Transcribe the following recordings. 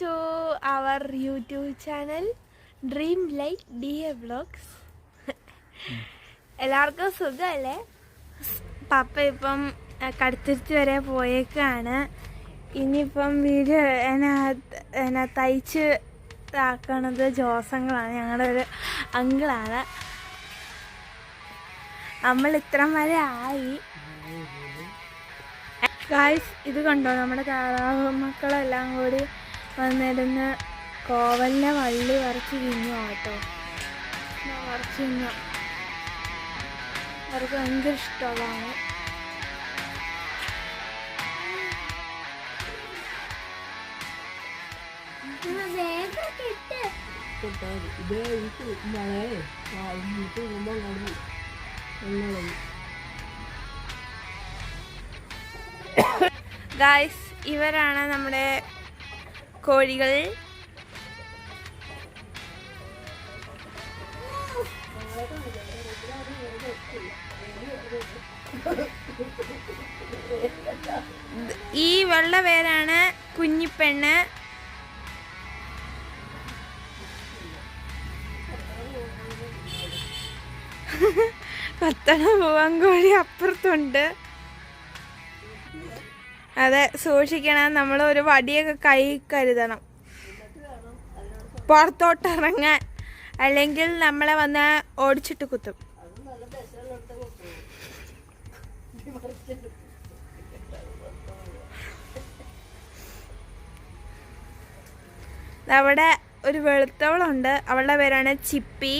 To our YouTube channel dream light D A vlogs എല്ലാവർക്കും സുഖമല്ലേ? പപ്പ ഇപ്പം കടുത്തുരുത്തി വരെ പോയേക്കാണ്. ഇനിയിപ്പം വീഡിയോ എന്നാ എന്നാ തയ്ച്ച് ആക്കണത് ജോസങ്ങളാണ്. ഞങ്ങളുടെ ഒരു അങ്കിളാണ്. നമ്മൾ ഇത്രം വരെ ആയി. ഗായ്സ് ഇത് കണ്ടോ? നമ്മുടെ താറാവ് മക്കളെല്ലാം കൂടി വന്നിരുന്ന് കോവലിനെ വള്ളി വരച്ച് തിന്നു കേട്ടോ. വരച്ച് തിന്നു അവർക്ക് ഭയങ്കര ഇഷ്ടമുള്ളതാണ്. ഇതേ പോകുമ്പോൾ ഗായ്സ് ഇവരാണ് നമ്മുടെ കോഴികൾ. ഈ വെള്ള പേരാണ് കുഞ്ഞിപ്പെണ്ണ്. കത്തണ പൂവൻ കോഴി അപ്പുറത്തുണ്ട്. അതെ സൂക്ഷിക്കണം. നമ്മൾ ഒരു വടിയൊക്കെ കൈ കരുതണം. പുറത്തോട്ടിറങ്ങാൻ അല്ലെങ്കിൽ നമ്മളെ വന്ന് ഓടിച്ചിട്ട് കുത്തും. അവിടെ ഒരു വെളുത്തവളുണ്ട്. അവളുടെ പേരാണ് ചിപ്പി.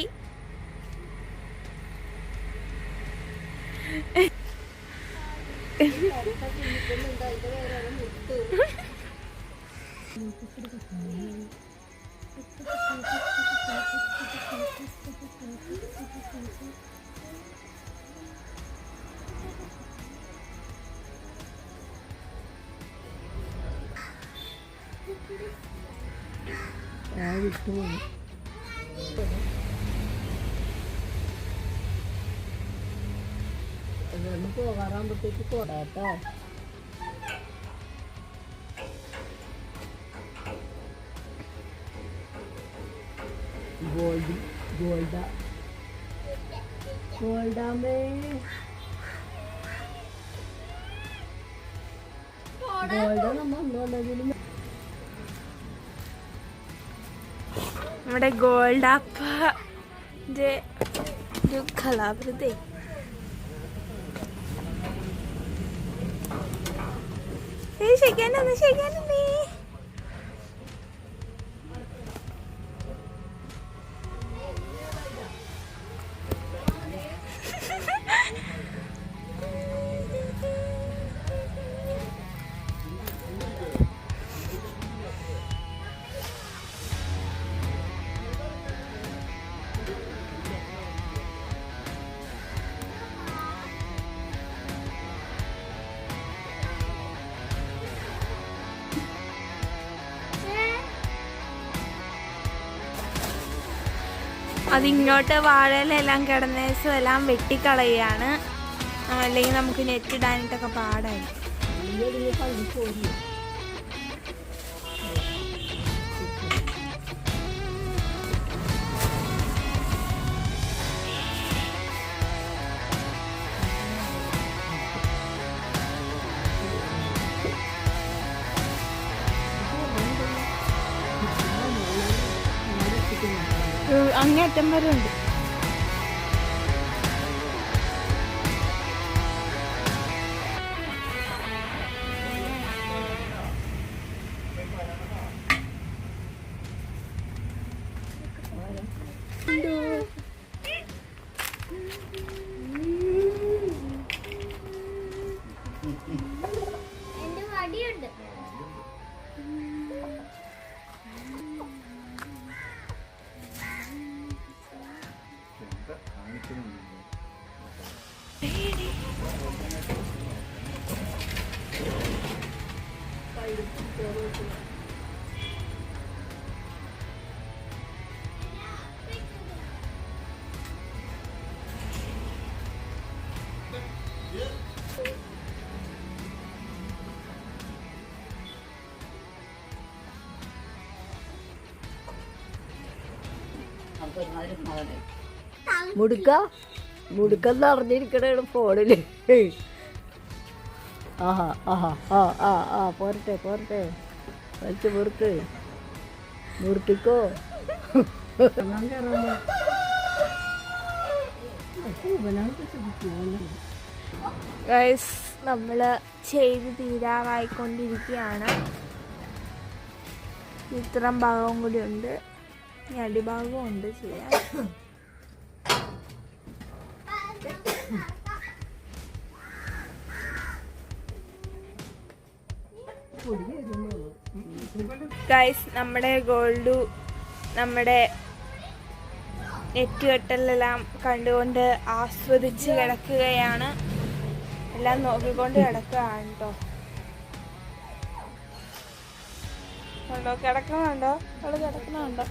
ആ വിട്ടു പോയി. അതൊന്ന് പോകാറാകുമ്പോഴത്തേക്ക് പോടാട്ടോ ഗോൾഡ് ഗോൾഡ. ഗോൾഡാമേ ഗോൾഡ നമ്മുടെ ഗോൾഡ് ഒരു കലാകൃതി. ശരിക്കാനൊന്ന് ശരിക്കാനേ അതിങ്ങോട്ട് വാഴയിലെല്ലാം കിടന്നേസും എല്ലാം വെട്ടിക്കളയാണ്. അല്ലെങ്കിൽ നമുക്ക് നെറ്റ് ഇടാനായിട്ടൊക്കെ പാടായി അങ്ങേറ്റം വരെ മുടുക്ക. മുടുക്കെന്ന് നിറഞ്ഞിരിക്കണ ഫോണിൽ. ആഹാ ആഹാ ആ ആ ആ പോരട്ടെ പോരട്ടെ. വലിച്ചു മുറുക്ക് മുറുക്കിക്കോ ഗൈസ് നമ്മൾ ചെയ്ത് തീരാറായിക്കൊണ്ടിരിക്കുകയാണ്. ഇത്രം ഭാഗവും കൂടി ഉണ്ട്. അടിഭാഗവും ഉണ്ട് ചെയ്യാൻ. ഗൈസ് നമ്മുടെ ഗോൾഡു നമ്മുടെ നെറ്റുകെട്ടലെല്ലാം കണ്ടുകൊണ്ട് ആസ്വദിച്ച് കിടക്കുകയാണ്. എല്ലാം നോക്കിക്കൊണ്ട് കിടക്കുകയാണ് കേട്ടോ കണ്ടോ? കിടക്കണുണ്ടോ അവൾ കിടക്കണുണ്ടോ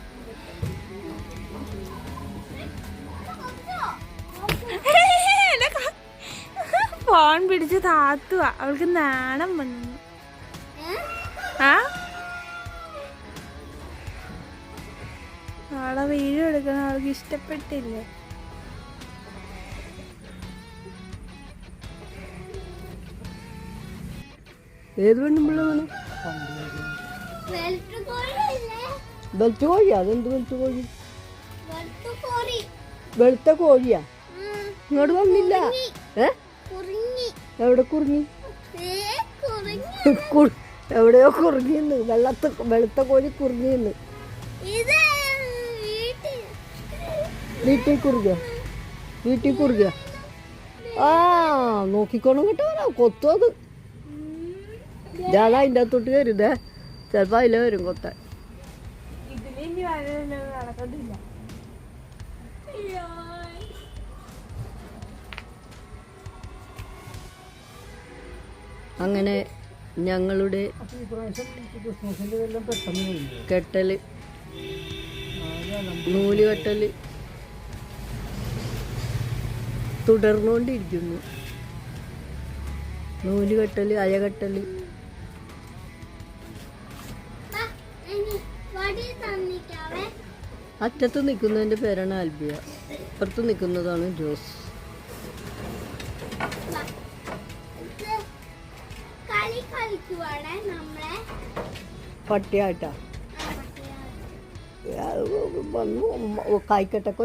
ഫോൺ പിടിച്ച് താത്തുക അവൾക്ക് നാണം വന്നു. ആ? നാളെ വീഡിയോ എടുക്കണം അവൾക്ക് ഇഷ്ടപ്പെട്ടില്ലേ? ഏത് പെണ്ണുമ്പിള്ള വേണം? വെളുത്ത കോഴിയാ? അതെന്ത് വെളുത്ത കോഴി? വെളുത്ത കോഴിയാ? ഇങ്ങോട്ട് വന്നില്ല. ഏ? എവിടെ കുറിഞ്ഞി കു- എവിടെയോ കുറുങ്ങിന്ന് വെള്ളത്ത് വെളുത്ത കോഴി കുറുങ്ങിന്ന് വീട്ടിൽ. കുറുക വീട്ടിൽ കുറുക ആ നോക്കിക്കോണം കേട്ടോ. കൊത്തും അത്. ഞാൻ അതിന്റെ അകത്തോട്ട് കരുതേ ചിലപ്പോൾ അതിലേ വരും കൊത്താൻ. അങ്ങനെ ഞങ്ങളുടെ കെട്ടൽ നൂൽ കെട്ടൽ തുടർന്നുകൊണ്ടിരിക്കുന്നു. നൂൽ കെട്ടൽ അയകെട്ടൽ അറ്റത്ത് നിൽക്കുന്നതിന്റെ പേരാണ് ആൽബിയ. അപ്പുറത്ത് നിൽക്കുന്നതാണ് ജോസ്. കളി കളിക്കുവാണ് നമ്മളെ. പട്ടിയായിട്ടാ. വന്നു.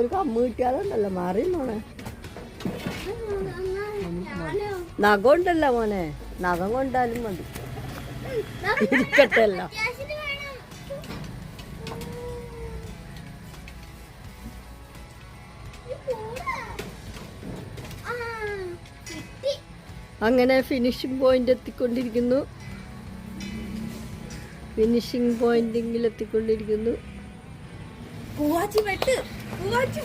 ഒരു കമ്മ് കിട്ടിയാലുണ്ടല്ലോ. മാറി മോനെ നഖം ഉണ്ടല്ലോ മോനെ. നഖം കൊണ്ടാലും മതി. ഇരിക്കട്ടല്ല അങ്ങനെ ഫിനിഷിംഗ് പോയിന്റ് എത്തിക്കൊണ്ടിരിക്കുന്നു. ഫിനിഷിംഗ് പോയിന്റിങ്ങിൽ എത്തിക്കൊണ്ടിരിക്കുന്നു. പൂവാച്ചി വെട്ട് പൂവാച്ചി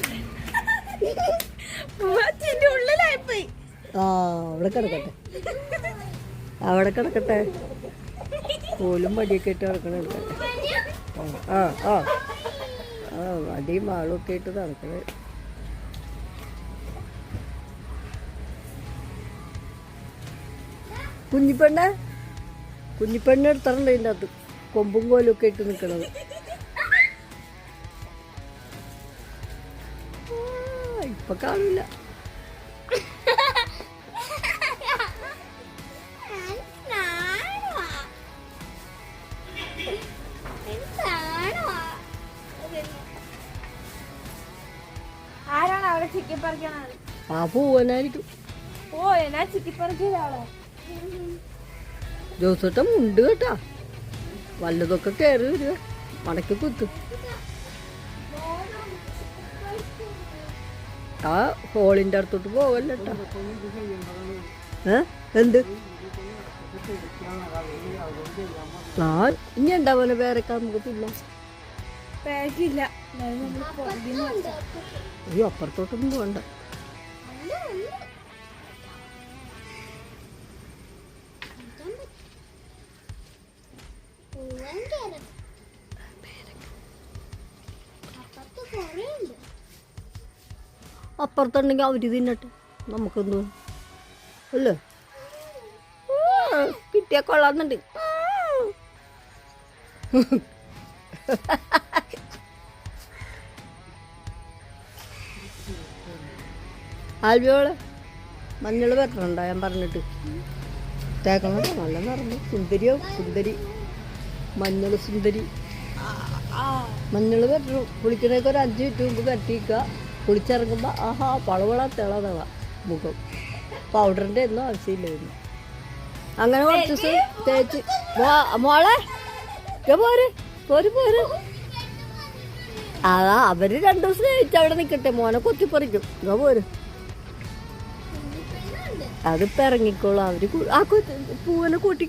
പൂവാച്ചിന്റെ ഉള്ളിലായിപ്പോയി. ആ അവിടെ കിടക്കട്ടെ. അവിടെ കിടക്കട്ടെ. കോലും മടിയൊക്കെ ഇട്ട് നടക്കണേ ആ ആ ആ. മടിയും ആളും ഒക്കെ ഇട്ട് നടക്കണേ. കുഞ്ഞിപ്പെണ്ണ? കുഞ്ഞിപ്പെണ്ണ എടുത്തറണ്ട് ഇതിന്റെ അകത്ത്. കൊമ്പും കോലും ഒക്കെ ഇട്ട് നിൽക്കണത് ഇപ്പൊ കാണില്ല. ആരാണ് അവിടെ ചിക്കിപ്പറിക്കണത് ആ പൂവനായിരിക്കും. ഓ എന്നാ ചിക്കിപ്പറിക്കലാളോ ജോസേട്ടൻ മുണ്ട് കേട്ടാ. വല്ലതൊക്കെ കയറി വരിക. മടക്കി കുത്ത്. ആ ഹോളിന്റെ അടുത്തോട്ട് പോവല്ലേട്ടാ ഏ? എന്ത്? ആ ഇനി ഉണ്ടാവുമല്ലോ വേറെ നമുക്ക് തിന്നാം. അയ്യോ അപ്പുറത്തോട്ടൊന്നും പോകണ്ട അപ്പുറത്തുണ്ടെങ്കിൽ അവർ തിന്നട്ടെ. നമുക്കെന്തോ. അല്ലേ? കിട്ടിയാ കൊള്ളാന്നുണ്ട് ആൽവിയോൾ മഞ്ഞൾ വരണുണ്ടോ ഞാൻ പറഞ്ഞിട്ട്? തേക്കണം. നല്ല നിറഞ്ഞു. സുന്ദരിയോ? സുന്ദരി. മഞ്ഞൾ സുന്ദരി. മഞ്ഞൾ പറ്റണം കുളിക്കണേക്ക് ഒരു അഞ്ച് മിനിറ്റ് മുമ്പ് കുളിച്ചിറങ്ങുമ്പോൾ ആഹാ പളവള തിളതള മുഖം. പൗഡറിന്റെ ഒന്നും ആവശ്യമില്ലായിരുന്നു അങ്ങനെ കുറച്ച് ദിവസം തേച്ച് മോളെ പോര് പോര് പോര്. അതാ അവർ രണ്ടു ദിവസം കഴിച്ച് അവിടെ നിൽക്കട്ടെ മോനെ കൊത്തിപ്പറിക്കും. ഇങ്ങ പോര്. അതിപ്പോ ഇറങ്ങിക്കോളൂ. അവർ ആ പൂവനെ കൂട്ടി